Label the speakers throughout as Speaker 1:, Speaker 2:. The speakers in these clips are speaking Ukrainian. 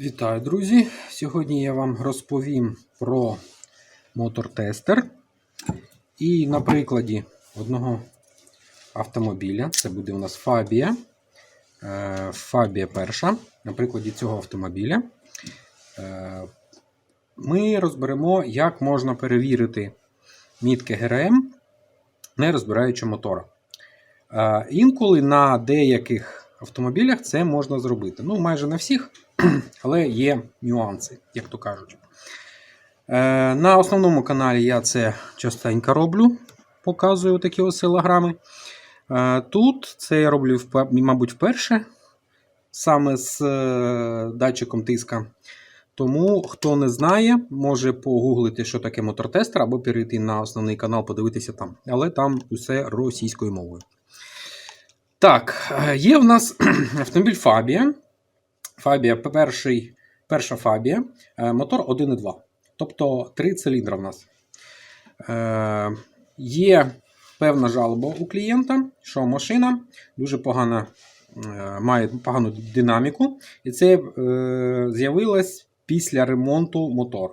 Speaker 1: Вітаю, друзі! Сьогодні я вам розповім про мотор-тестер. І на прикладі одного автомобіля, це буде у нас Фабія. Е, Фабія перша. На прикладі цього автомобіля е, ми розберемо, як можна перевірити мітки ГРМ, не розбираючи мотора. Е, Інколи на деяких автомобілях це можна зробити. Ну, майже на всіх, але є нюанси, як то кажуть. Е, На основному каналі я це частенько роблю, показую такі осцилограми. Е, Тут це я роблю, мабуть, вперше, саме з е, датчиком тиска. Тому, хто не знає, може погуглити, що таке мотортестер, або перейти на основний канал, подивитися там. Але там усе російською мовою. Так, є в нас автомобіль Фабія. Фабія перший, перша Фабія, е, мотор 1,2. Тобто 3 циліндра в нас. Е, є певна жалоба у клієнта, що машина дуже погана, е, має погану динаміку, і це е, з'явилось після ремонту мотор.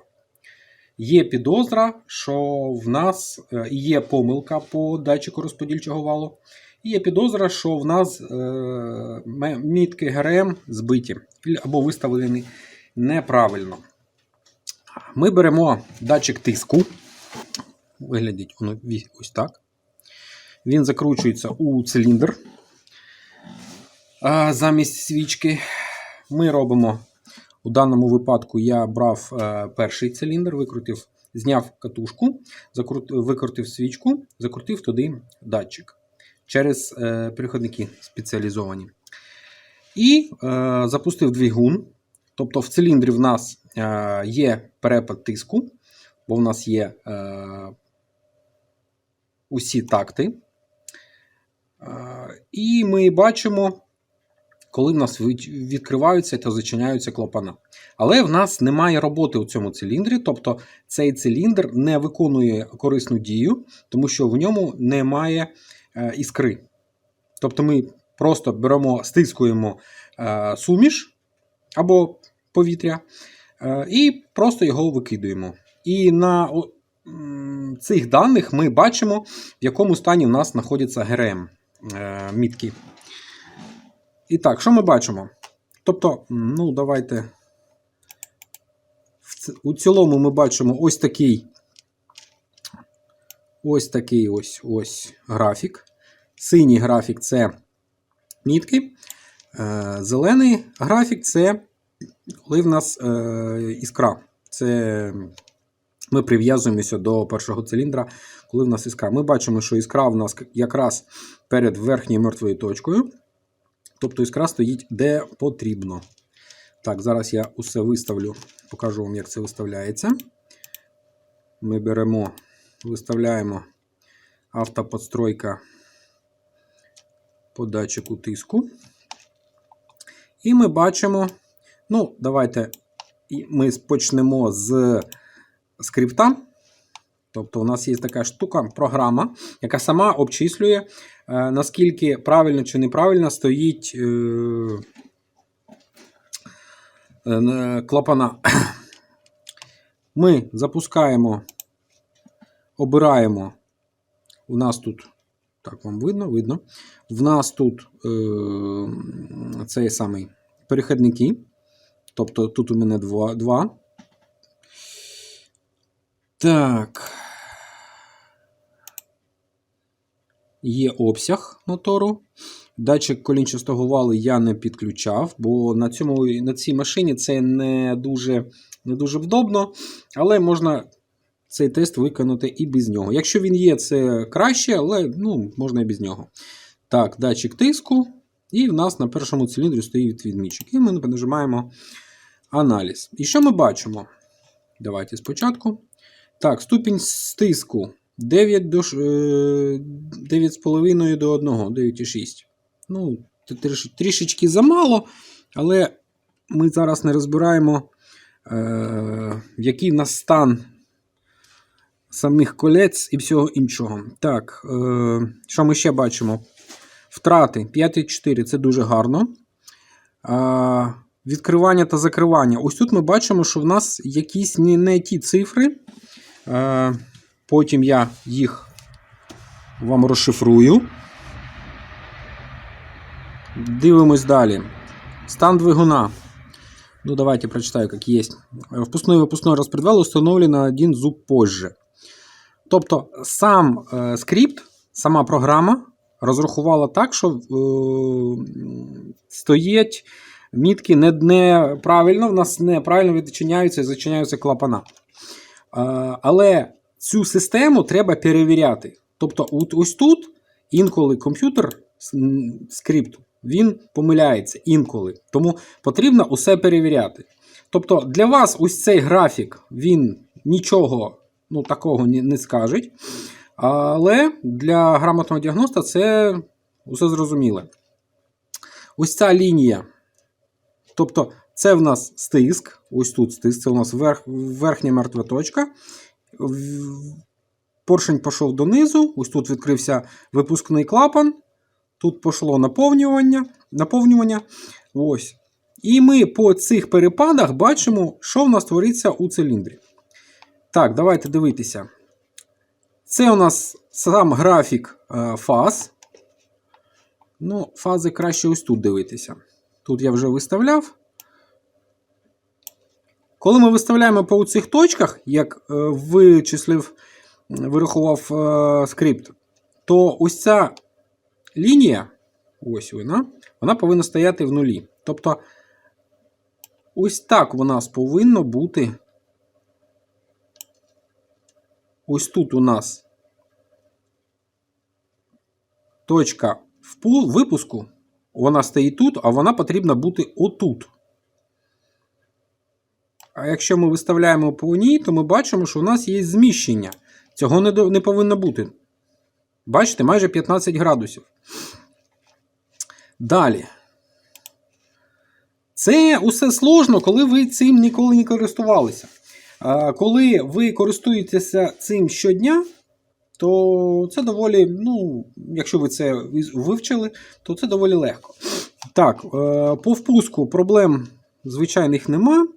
Speaker 1: Є підозра, що в нас е, є помилка по датчику розподільчого валу. І є підозра, що в нас е, мітки ГРМ збиті або виставлені неправильно. Ми беремо датчик тиску. Виглядить воно ось так. Він закручується у циліндр. Замість свічки. Ми робимо. У даному випадку я брав е, перший циліндр, викрутив, зняв катушку, викрутив свічку, закрутив туди датчик через е, переходники спеціалізовані. І е, запустив двигун. Тобто в циліндрі в нас е, є перепад тиску, бо в нас є е, усі такти. Е, і ми бачимо, коли в нас відкриваються та зачиняються клапана. Але в нас немає роботи у цьому циліндрі, тобто цей циліндр не виконує корисну дію, тому що в ньому немає іскри. Тобто ми просто беремо, стискуємо е, суміш або повітря е, і просто його викидуємо. І на цих даних ми бачимо, в якому стані в нас знаходяться ГРМ е, мітки. І так, що ми бачимо? Тобто, ну, давайте. У цілому ми бачимо ось такий ось такий ось ось графік. Синій графік це мітки. Е, Зелений графік це коли в нас е, іскра. Це ми прив'язуємося до першого циліндра, коли в нас іскра. Ми бачимо, що іскра в нас якраз перед верхньою мертвою точкою. Тобто іскра стоїть де потрібно. Так, зараз я усе виставлю, покажу вам, як це виставляється. Ми беремо, виставляємо автоподстройка по датчику тиску. І ми бачимо, ну, давайте ми почнемо з скрипта. Тобто, у нас є така штука, програма, яка сама обчислює, е, наскільки правильно чи неправильно стоїть е, е, клапана. Ми запускаємо, обираємо. У нас тут, так вам видно, видно. В нас тут е, цей самий перехідники. Тобто тут у мене два. два. Так. Є обсяг мотору. Датчик колінчастого валу я не підключав, бо на, цьому, на цій машині це не дуже, не дуже вдобно, але можна цей тест виконати і без нього. Якщо він є, це краще, але ну, можна і без нього. Так, датчик тиску. І в нас на першому циліндрі стоїть відмічок. І ми нажимаємо аналіз. І що ми бачимо? Давайте спочатку. Так, ступінь стиску 9 до, е, 9,5 до 1, 9,6. Ну, трішечки замало, але ми зараз не розбираємо, е, який в нас стан самих колець і всього іншого. Так, е, що ми ще бачимо? Втрати 5,4 це дуже гарно. А, відкривання та закривання. Ось тут ми бачимо, що в нас якісь не, не ті цифри. Е, потім я їх вам розшифрую. Дивимось далі. Стан двигуна. Ну, давайте прочитаю, как есть. Впускной и выпускной распредвал на один зуб позже. Тобто, сам е, скрипт, сама програма розрахувала так, що е, стоять мітки не, неправильно, в нас неправильно відчиняються і зачиняються клапана. Е, але цю систему треба перевіряти. Тобто, ось тут інколи комп'ютер скрипт він помиляється інколи. Тому потрібно усе перевіряти. Тобто для вас ось цей графік він нічого ну, такого не, не скаже. Але для грамотного діагноста це усе зрозуміло. Ось ця лінія. Тобто, це в нас стиск. Ось тут стиск, це у нас верх, верхня мертва точка. Поршень пішов донизу. Ось тут відкрився випускний клапан. Тут пішло наповнювання. наповнювання. Ось. І ми по цих перепадах бачимо, що в нас твориться у циліндрі. Так, давайте дивитися. Це у нас сам графік е, фаз. Ну, фази краще ось тут дивитися. Тут я вже виставляв. Коли ми виставляємо по цих точках, як е, вичислив, вирахував е, скрипт, то ось ця лінія, ось вона, вона повинна стояти в нулі. Тобто, ось так у нас повинно бути. Ось тут у нас точка випуску, вона стоїть тут, а вона потрібна бути отут. А якщо ми виставляємо по ній, то ми бачимо, що у нас є зміщення. Цього не, не повинно бути. Бачите, майже 15 градусів. Далі. Це усе сложно, коли ви цим ніколи не користувалися. Коли ви користуєтеся цим щодня, то це доволі, ну, якщо ви це вивчили, то це доволі легко. Так, е, по впуску проблем звичайних нема.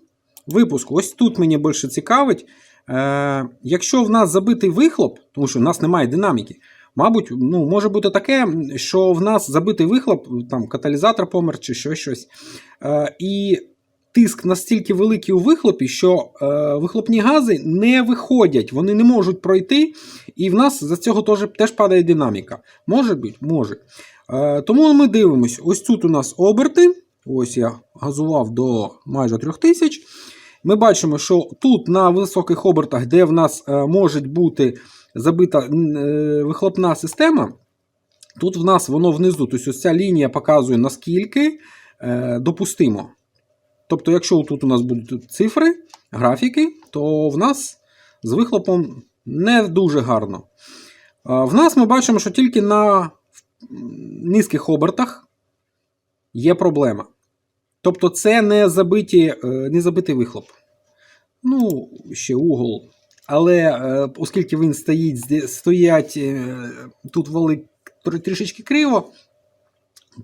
Speaker 1: Випуск, ось тут мені більше цікавить. Е, Якщо в нас забитий вихлоп, тому що в нас немає динаміки, мабуть, ну, може бути таке, що в нас забитий вихлоп, там каталізатор помер чи що щось. Е, І тиск настільки великий у вихлопі, що е, вихлопні гази не виходять, вони не можуть пройти, і в нас за цього теж, теж падає динаміка. Може бути? Може. Е, тому ми дивимося, ось тут у нас оберти. Ось я газував до майже 3000. Ми бачимо, що тут на високих обертах, де в нас е, може бути забита е, вихлопна система, тут в нас воно внизу, тобто ця лінія показує, наскільки е, допустимо. Тобто, якщо тут у нас будуть цифри, графіки, то в нас з вихлопом не дуже гарно. В нас ми бачимо, що тільки на низьких обертах є проблема. Тобто, це не, забиті, е, не забитий вихлоп. Ну, ще угол. Але е, оскільки він стоїть, стоять е, тут вали трішечки криво,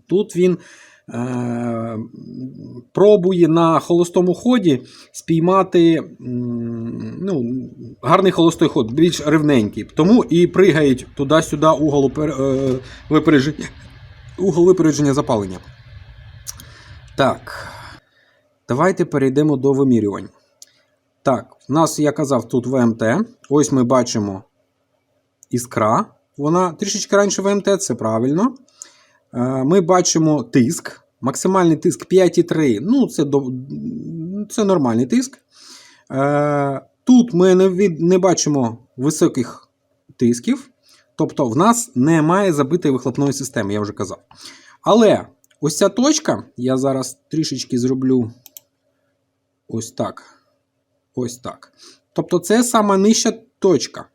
Speaker 1: тут він пробує на холостому ході спіймати ну, гарний холостий ход, більш рівненький. Тому і пригають туди-сюди угол е, випередження, угол випередження запалення. Так. Давайте перейдемо до вимірювань. Так, в нас, я казав, тут ВМТ. Ось ми бачимо іскра. Вона трішечки раніше ВМТ, це правильно. Е, Ми бачимо тиск. Максимальний тиск 5,3. Ну, це, це нормальний тиск. Е, Тут ми не, від... не бачимо високих тисків. Тобто, в нас немає забитої вихлопної системи, я вже казав. Але ось ця точка, я зараз трішечки зроблю ось так. Ось так. Тобто, це сама нижча точка.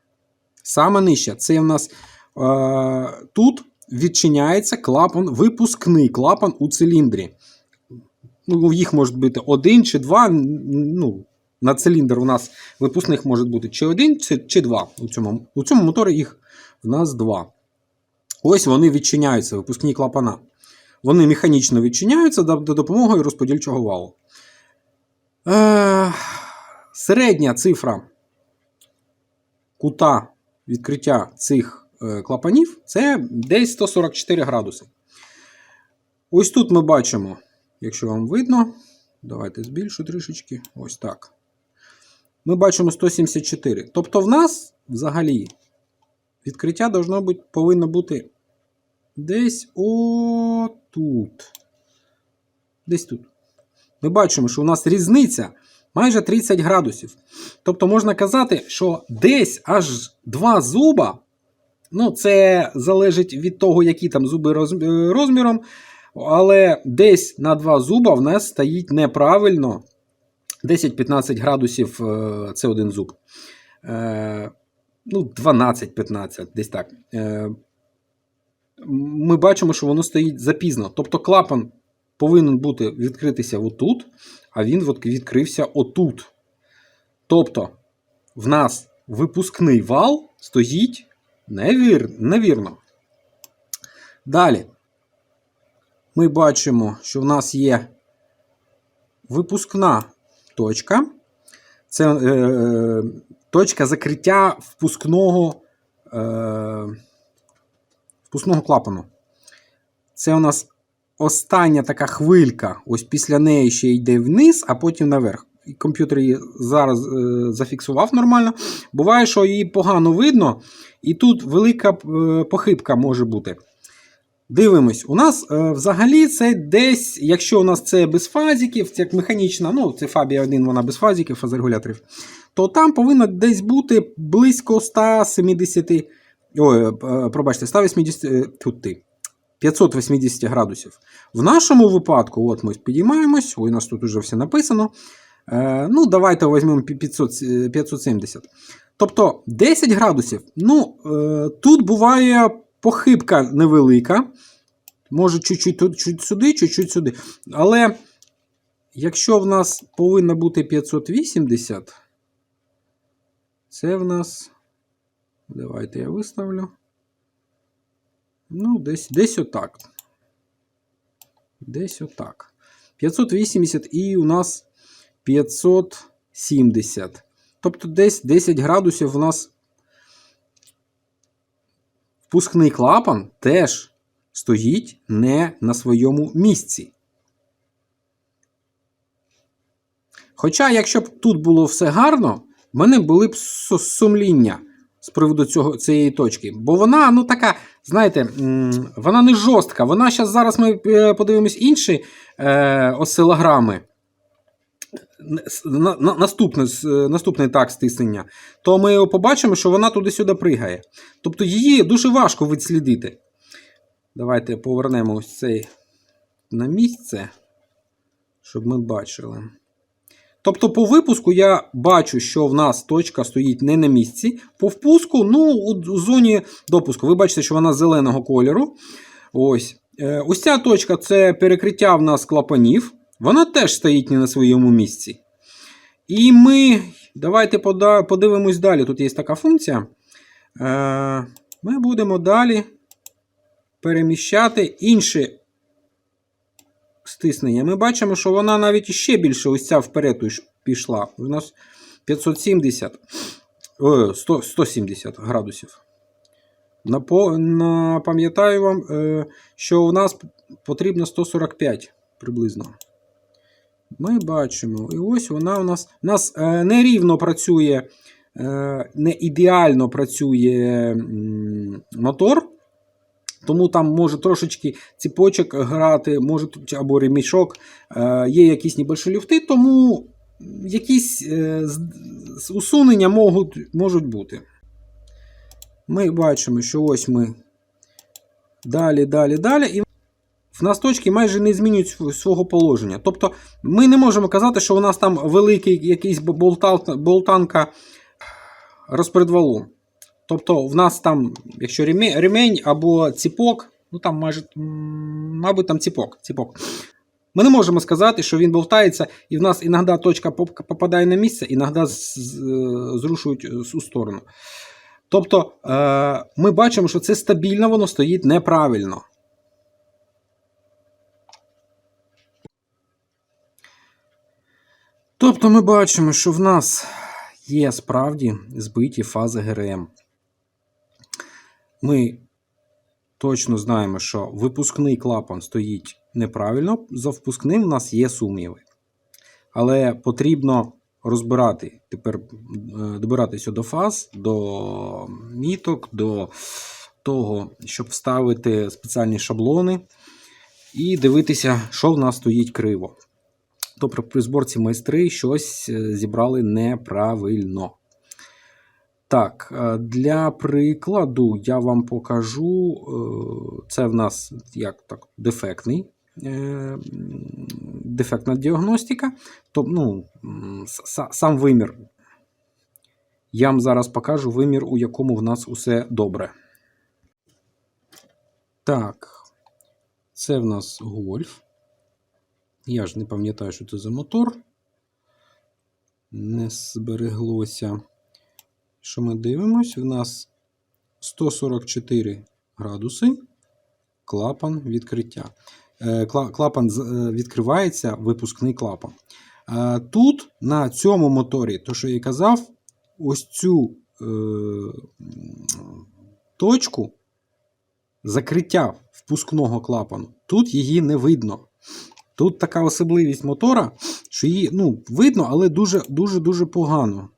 Speaker 1: Саме нижча. Це в нас е, тут відчиняється клапан, випускний клапан у циліндрі. Ну, їх може бути один чи два. Ну, на циліндр у нас випускних може бути чи один, чи, чи два. У цьому, у цьому моторі їх в нас два. Ось вони відчиняються, випускні клапана. вони механічно відчиняються за допомогою розподільчого валу. Е, середня цифра кута відкриття цих клапанів це десь 144 градуси. Ось тут ми бачимо, якщо вам видно, давайте збільшу трішечки. Ось так. Ми бачимо 174. Тобто, в нас взагалі відкриття должно бути, повинно бути десь отут. Десь тут. Ми бачимо, що у нас різниця майже 30 градусів. Тобто можна казати, що десь аж два зуба. Ну, це залежить від того, які там зуби е, розміром. Але десь на два зуба в нас стоїть неправильно. 10-15 градусів е, це один зуб. Е, Ну, 12-15, десь так. Ми бачимо, що воно стоїть запізно. Тобто клапан повинен бути відкритися отут, а він відкрився отут. Тобто, в нас випускний вал стоїть невір... невірно. Далі. Ми бачимо, що в нас є випускна точка. Це е, е, точка закриття впускного, е, впускного клапану. Це у нас остання така хвилька. Ось після неї ще йде вниз, а потім наверх. Комп'ютер її зараз е, зафіксував нормально. Буває, що її погано видно, і тут велика е, похибка може бути. Дивимось, у нас е, взагалі це десь, якщо у нас це без фазиків, це як механічна, ну це Фабія 1, вона без фазиків, фазрегуляторів, то там повинно десь бути близько 170, ой, пробачте, 180, е, тут ти, 580 градусів. В нашому випадку, от ми підіймаємось, у нас тут вже все написано. Е, ну, давайте візьмемо 500, е, 570. Тобто 10 градусів. Ну, е, тут буває похибка невелика. Може, чуть-чуть сюди, чуть-чуть сюди. Але якщо в нас повинно бути 580, це в нас. Давайте я виставлю. Ну, десь, десь отак. Десь отак. 580 і у нас 570. Тобто десь 10 градусів у нас впускний клапан теж стоїть не на своєму місці. Хоча, якщо б тут було все гарно, в мене були б сумління з приводу цього, цієї точки. Бо вона, ну така, знаєте, вона не жорстка. Вона зараз ми е, подивимось інші е, осцилограми. На, на, наступне, е, наступний так стиснення, то ми побачимо, що вона туди-сюди пригає. Тобто її дуже важко відслідити. Давайте повернемо ось цей на місце, щоб ми бачили. Тобто, по випуску я бачу, що в нас точка стоїть не на місці. По впуску, ну, у, у зоні допуску. Ви бачите, що вона зеленого кольору. Ось. Е, ось ця точка це перекриття в нас клапанів. Вона теж стоїть не на своєму місці. І ми. Давайте подивимось далі. Тут є така функція. Е, Ми будемо далі переміщати інші стиснення. Ми бачимо, що вона навіть іще більше ось ця вперед пішла. У нас 570, о, 100, 170 градусів. Напам'ятаю вам, е, що у нас потрібно 145 приблизно. Ми бачимо. І ось вона у нас у нас е, нерівно працює, е, не ідеально працює мотор. Тому там може трошечки ціпочок грати, може або ремішок, е, є якісь небольші люфти, тому якісь усунення можуть, можуть бути. Ми бачимо, що ось ми далі, далі, далі. В нас точки майже не змінюють свого положення. Тобто ми не можемо казати, що у нас там великий якийсь болтанка розпредвалу. Тобто, в нас там, якщо ремень, або ціпок, ну там майже, мабуть, там ціпок. ціпок. Ми не можемо сказати, що він болтається, і в нас іноді точка попадає на місце, іноді зрушують е, у сторону. Тобто, е, ми бачимо, що це стабільно, воно стоїть неправильно. Тобто ми бачимо, що в нас є справді збиті фази ГРМ. Ми точно знаємо, що випускний клапан стоїть неправильно, за впускним в нас є сумніви. Але потрібно розбирати тепер е, добиратися до фаз, до міток, до того, щоб вставити спеціальні шаблони і дивитися, що в нас стоїть криво. Тобто при зборці майстри щось е, зібрали неправильно. Так, е, для прикладу я вам покажу. е, Це в нас як так, дефектний. Дефектна діагностика. Тобто, ну, сам вимір. Я вам зараз покажу вимір, у якому в нас усе добре. Так, це в нас гольф. Я ж не пам'ятаю, що це за мотор. Не збереглося. Що ми дивимось? В нас 144 градуси. Клапан відкриття. Е, Клапан е, відкривається, випускний клапан. Е, Тут на цьому моторі, то що я казав, ось цю е, точку закриття впускного клапану, тут її не видно. Тут така особливість мотора, що її ну, видно, але дуже дуже дуже погано.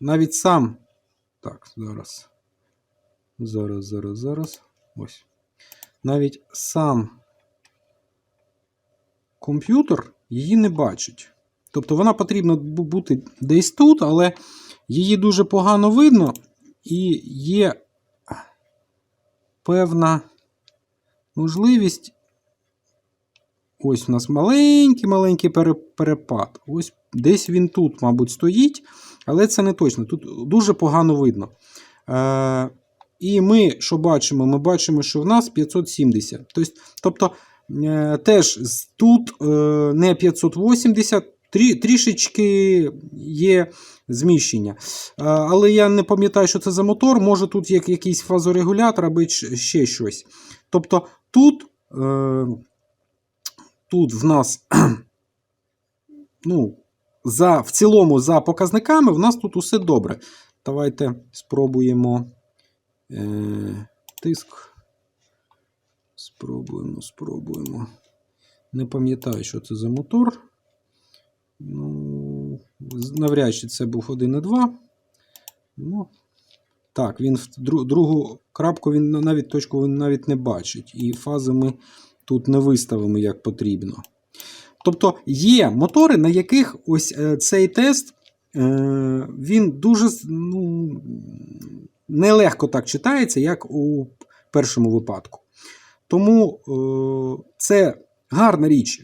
Speaker 1: Навіть сам. Так, зараз. Зараз, зараз, зараз. Ось. Навіть сам комп'ютер її не бачить. Тобто вона потрібно бути десь тут, але її дуже погано видно, і є певна можливість. Ось у нас маленький-маленький перепад. Ось десь він тут, мабуть, стоїть, але це не точно. Тут дуже погано видно. Е, і ми, що бачимо? Ми бачимо, що в нас 570. Тобто, тобто е, теж тут е, не 580, трі, трішечки є зміщення. Е, але я не пам'ятаю, що це за мотор. Може тут є якийсь фазорегулятор або ще щось. Тобто тут. Е, тут в нас ну, за, в цілому за показниками в нас тут усе добре. Давайте спробуємо е, тиск. Спробуємо, спробуємо. Не пам'ятаю, що це за мотор. Ну, навряд чи це був 1,2. Ну, так, він в другу крапку він навіть точку він навіть не бачить. І фази ми тут не виставимо як потрібно. Тобто є мотори, на яких ось е, цей тест е, він дуже ну, нелегко так читається, як у першому випадку. Тому е, це гарна річ.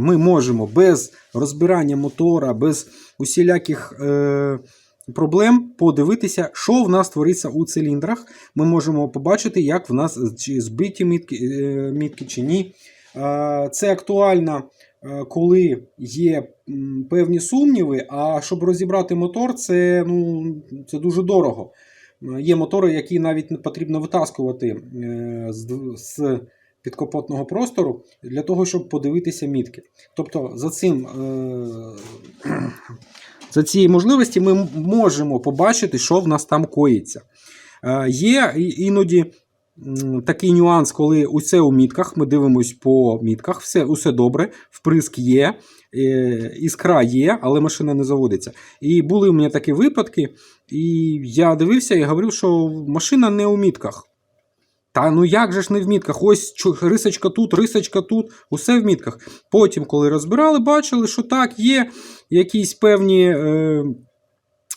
Speaker 1: Ми можемо без розбирання мотора, без усіляких проблем подивитися, що в нас твориться у циліндрах. Ми можемо побачити, як в нас чи збиті мітки, е, мітки чи ні. Це актуально, е, коли є певні сумніви. А щоб розібрати мотор, це, ну, це дуже дорого. Е, Є мотори, які навіть не потрібно витаскувати з, підкапотного простору для того, щоб подивитися мітки. Тобто за цим. За цієї можливості ми можемо побачити, що в нас там коїться. Е, Є іноді такий нюанс, коли усе у мітках, ми дивимось по мітках, все, усе добре, вприск є, е, іскра є, але машина не заводиться. І були у мене такі випадки, і я дивився і говорив, що машина не у мітках. Та ну як же ж не в мітках? Ось рисочка тут, рисочка тут, усе в мітках. Потім, коли розбирали, бачили, що так, є якісь певні е,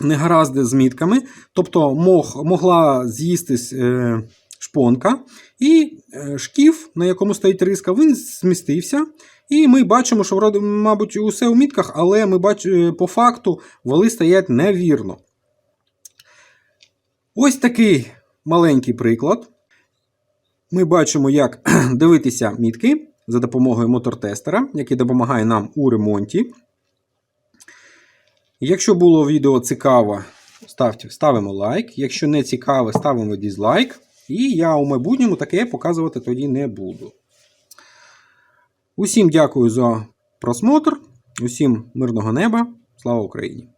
Speaker 1: негаразди з мітками. Тобто мог, могла з'їстись е, шпонка, і е, шкіф, на якому стоїть риска, він змістився. І ми бачимо, що, мабуть, усе у мітках, але ми бачимо, по факту вали стоять невірно. Ось такий маленький приклад. Ми бачимо, як дивитися мітки за допомогою мотортестера, який допомагає нам у ремонті. Якщо було відео цікаво, ставте, ставимо лайк. Якщо не цікаве, ставимо дізлайк. І я у майбутньому таке показувати тоді не буду. Усім дякую за просмотр, усім мирного неба Слава Україні!